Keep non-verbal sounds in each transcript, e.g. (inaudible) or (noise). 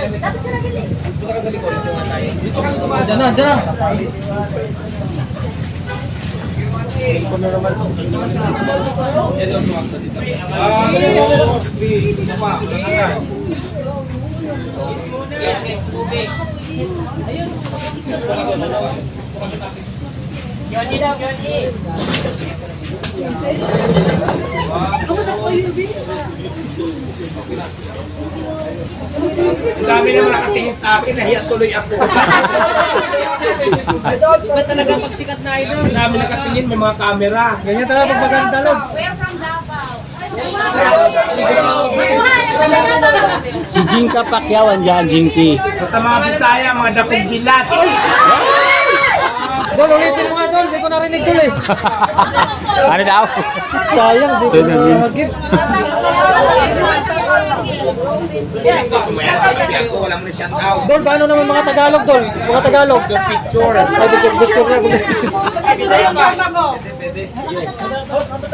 Dati ka na gili. Diyan na, diyan na. Ang dami naman nakatingin sa akin, nahiya tuloy ako. (laughs) Ba't talaga magsikat na idol? Ang dami nakatingin, may mga camera. Ganyan talaga pag maganda, Lods. From Davao. Si Jinka Pacquiao andyan, Jinky. Basta mga Bisaya, mga dakog bilat. Dol, ulitin mo nga, Dol. Hindi ko narinig, Dol eh. (laughs) Ano daw? Sayang, di ko na magit. Dol, paano naman mga Tagalog, Dol? Mga Tagalog. Yung picture. Ay, picture, picture na.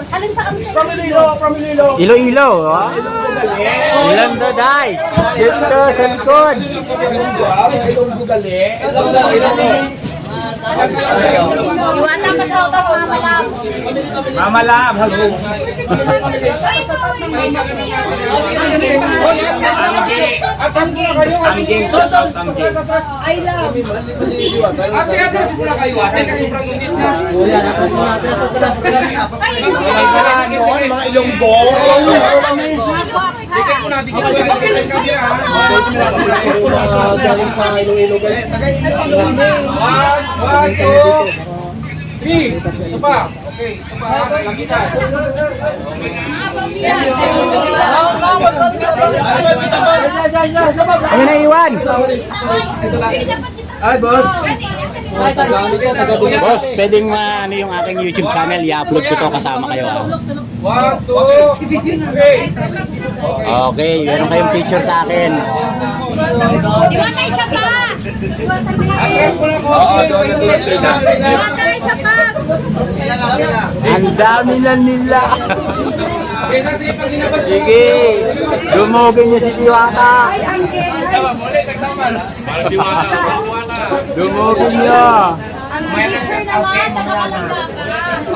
Alin pa kami sa Ilo-ilo, oh. Ilan daday? Dito sa likod. Iwata pa siya ako mga malam. Mama Lab. Angge. Angge, shout out Angge. Kuya, natas mo natin. Mga ilonggo. Mga galing pa Iloilo, guys. One, two, three. Pa. Okay, ito pa. Ano na iwan? Ay, boss. Boss, pwedeng uh, ano yung aking YouTube channel, i-upload ko to kasama kayo. ah. One, two, three. Okay, meron kayong picture sa akin. Iwata isa pa. Mo doon. Iwata isa pa. Ang dami na nila. Sige, mo. Dumugin niyo si Diwata. Dumugin niyo. Ang picture naman, taga-kalamba ka.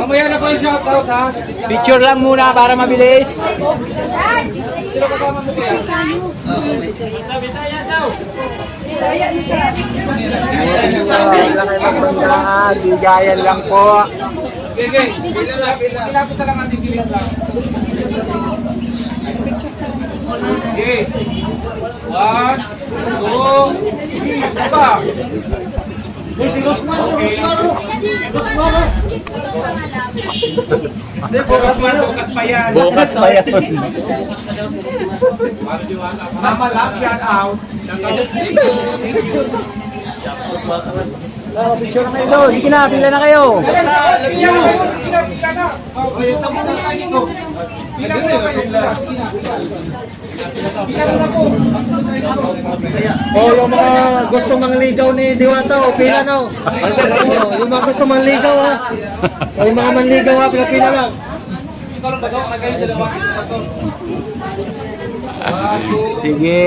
Mamaya na po yung shoutout ha. Picture lang muna para mabilis. Bigayan lang po. Okay. Ilapit na lang ang digilis lang. Okay. One, two, three. Pa. Okay. Bukas man, bukas pa yan. Bukas pa yan. Mama Lab, shout out. Oh, picture na kayo doon. Sige na, pila na kayo. Mo. Sige na, pila na. Kayo. Pila. Pila. Pila. Oh, yung mga gusto mangligaw ni Diwata, o pila na. oh. Oh, yung mga gusto manligaw, ha. Oh, yung mga manligaw, ha, pila-pila lang. Ikaw lang. Sige.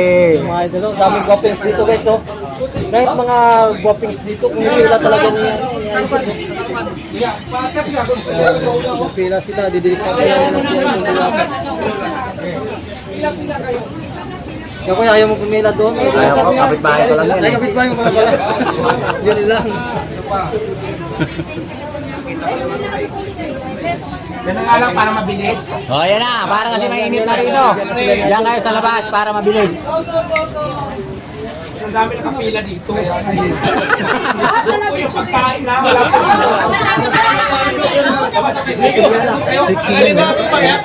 Mga idol, oh, daming guwapings dito, guys, oh. Kahit mga guwapings dito, kung pila talaga niya. Kung pila sila, didilis. Pila-pila kayo. Kaya kuya, ayaw mo pumila doon. Ayaw ko, kapitbahay ko lang yan. Ay, kapitbahay mo pala pala. (laughs) Yun lang. Ganun nga lang para mabilis. O, oh, yan na. Para kasi mainit na rito. Diyan kayo sa labas para mabilis. Madami nakapila dito. Ito yung pagkain na, wala pa. Sexy yun.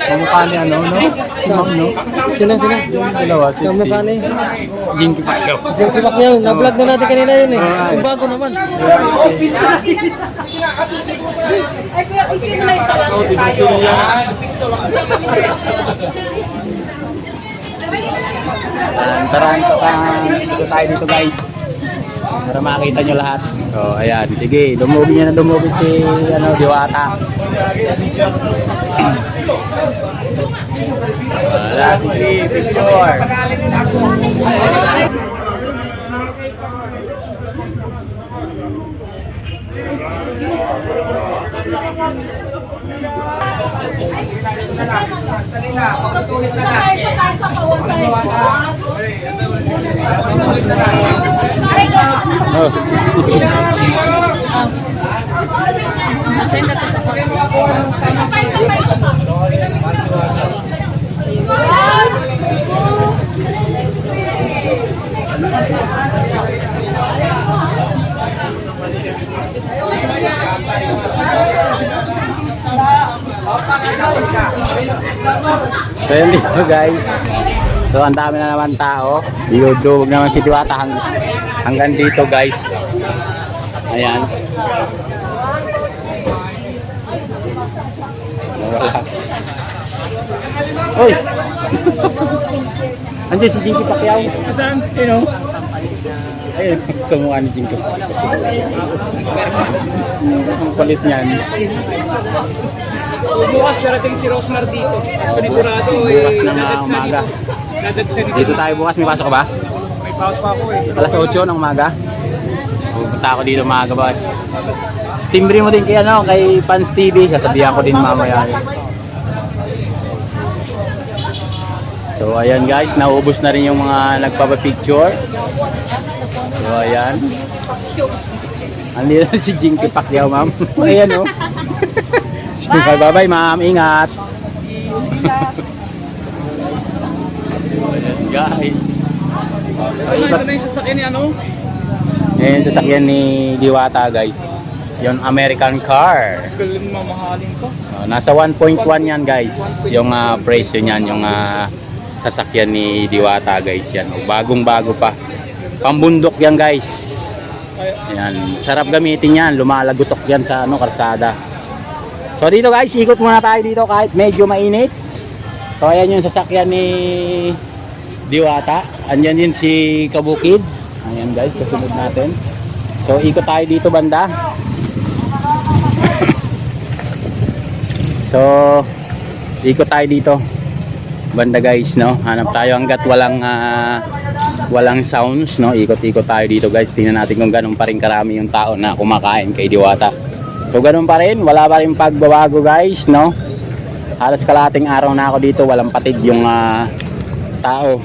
Kamukha ni ano, no? Si Ma'am, no? Sino, sino? Yung dalawa, sexy. Kamukha ni? Jinky Pacquiao. Sexy Pacquiao. Na-vlog na natin kanina yun eh. Yung bago naman. Ay, kuya, picture na isa. Tan, taran, taran. Dito tayo dito guys. Para makita nyo lahat. So, ayan. Sige, dumugin nyo na dumugin si ano, Diwata. Wala, sige, picture. Sakay, sakay sa kawasay. Aray ko. Oh. Sakay, sakay sa pa. So yun dito guys. So ang dami na naman tao. Dinudubog naman si Diwata hang, hanggang dito guys. Ayan. (laughs) Wala. Uy! (laughs) Andiyan si Jinky Pacquiao. Saan? Ayun o. Ayun, kumuha ni Jinky Pacquiao. Ang kulit niyan. So bukas darating si Rosmar dito. At panigurado eh, na mga nadagsan umaga. Nadagsan Dito tayo bukas, may pasok ka ba? May pause pa ako eh. Alas 8 ng umaga. Pupunta ako dito umaga boss. Timbre mo din kay ano, kay Pans TV, sasabihan ko din mamaya. So ayan guys, naubos na rin yung mga nagpapapicture. So ayan. Andito na (laughs) si Jinky Pacquiao, ma'am. Ayan oh. (laughs) Sige, bye-bye, ma'am. Ingat. ayan (laughs) guys. Ay, ito na yung sasakyan ni ano? Yan yung sasakyan ni Diwata guys. Yung American car. Galing mamahalin ko. Uh, nasa 1.1 yan guys. Yung ah, presyo niyan, yung ah, sasakyan ni Diwata guys yan. Bagong bago pa. Pambundok yan guys. Yan. Sarap gamitin yan. Lumalagutok yan sa ano, karsada. So dito guys, ikot muna tayo dito kahit medyo mainit. So ayan yung sasakyan ni Diwata. Andyan din si Kabukid. Ayan guys, kasunod natin. So ikot tayo dito banda. so ikot tayo dito. Banda guys, no. Hanap tayo hangga't walang ah, walang sounds, no. Ikot-ikot tayo dito guys. Tingnan natin kung ganun pa rin karami yung tao na kumakain kay Diwata. So ganun pa rin, wala pa rin pagbabago guys, no. Halos kalating araw na ako dito, walang patid yung ah, tao.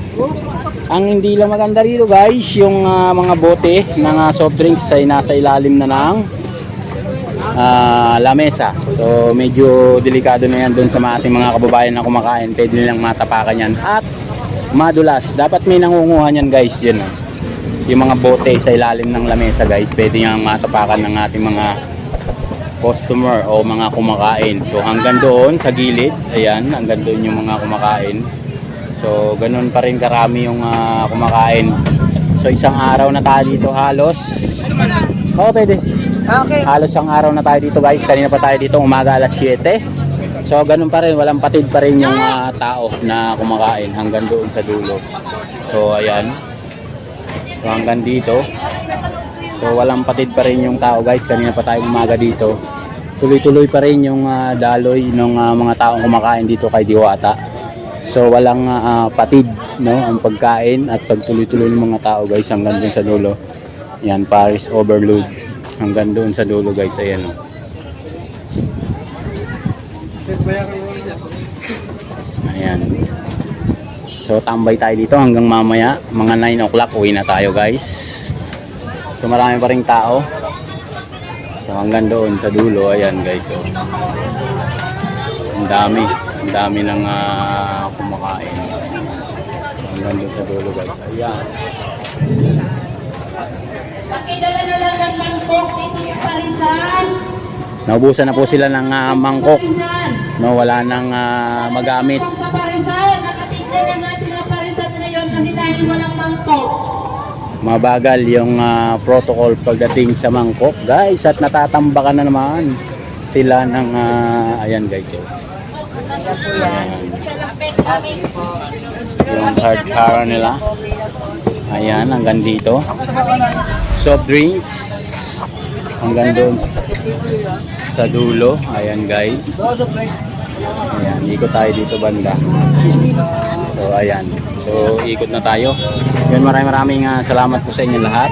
Ang hindi lang maganda rito guys, yung ah, mga bote ng ah, soft drinks ay nasa ilalim na ng ah, lamesa. So medyo delikado na yan doon sa mga ating mga kababayan na kumakain. Pwede nilang matapakan yan. At madulas. Dapat may nangunguha yan guys. Yun, oh. Yung mga bote sa ilalim ng lamesa guys. Pwede niyang matapakan ng ating mga customer o mga kumakain. So hanggang doon sa gilid, ayan, hanggang doon yung mga kumakain. So ganun pa rin karami yung ah, kumakain. So isang araw na tayo dito halos. Oo, pwede. Okay. Halos ang araw na tayo dito guys. Kanina pa tayo dito umaga alas 7. So ganun pa rin, walang patid pa rin yung ah, tao na kumakain hanggang doon sa dulo. So ayan. So hanggang dito. So walang patid pa rin yung tao guys. Kanina pa tayo umaga dito. Tuloy-tuloy pa rin yung ah, daloy ng ah, mga taong kumakain dito kay Diwata. So walang ah, patid no ang pagkain at pagtuloy-tuloy ng mga tao guys hanggang doon sa dulo. Yan Paris overload hanggang doon sa dulo guys ayan oh. Ayan. So tambay tayo dito hanggang mamaya mga 9 o'clock uwi na tayo guys. So marami pa ring tao. So hanggang doon sa dulo ayan guys oh. Ang dami, ang dami ng ah, kumakain. Hanggang doon sa dulo guys. Ayan. Pakidala na lang ng mangkok dito yung parisan. Naubusan na po sila ng ah, mangkok. No, wala nang ah, magamit. Sa parisan. Nakatignan na natin ang parisan ngayon kasi dahil walang mangkok. Mabagal yung ah, protocol pagdating sa mangkok, guys. At natatambakan na naman sila ng ah, ayan guys. Oh. Yung hard nila. Ayan, hanggang dito. Soft drinks. Hanggang doon sa dulo. Ayan guys. Ayan, ikot tayo dito banda. Ayan. So ikot na tayo. Yun maraming maraming ah, salamat po sa inyo lahat.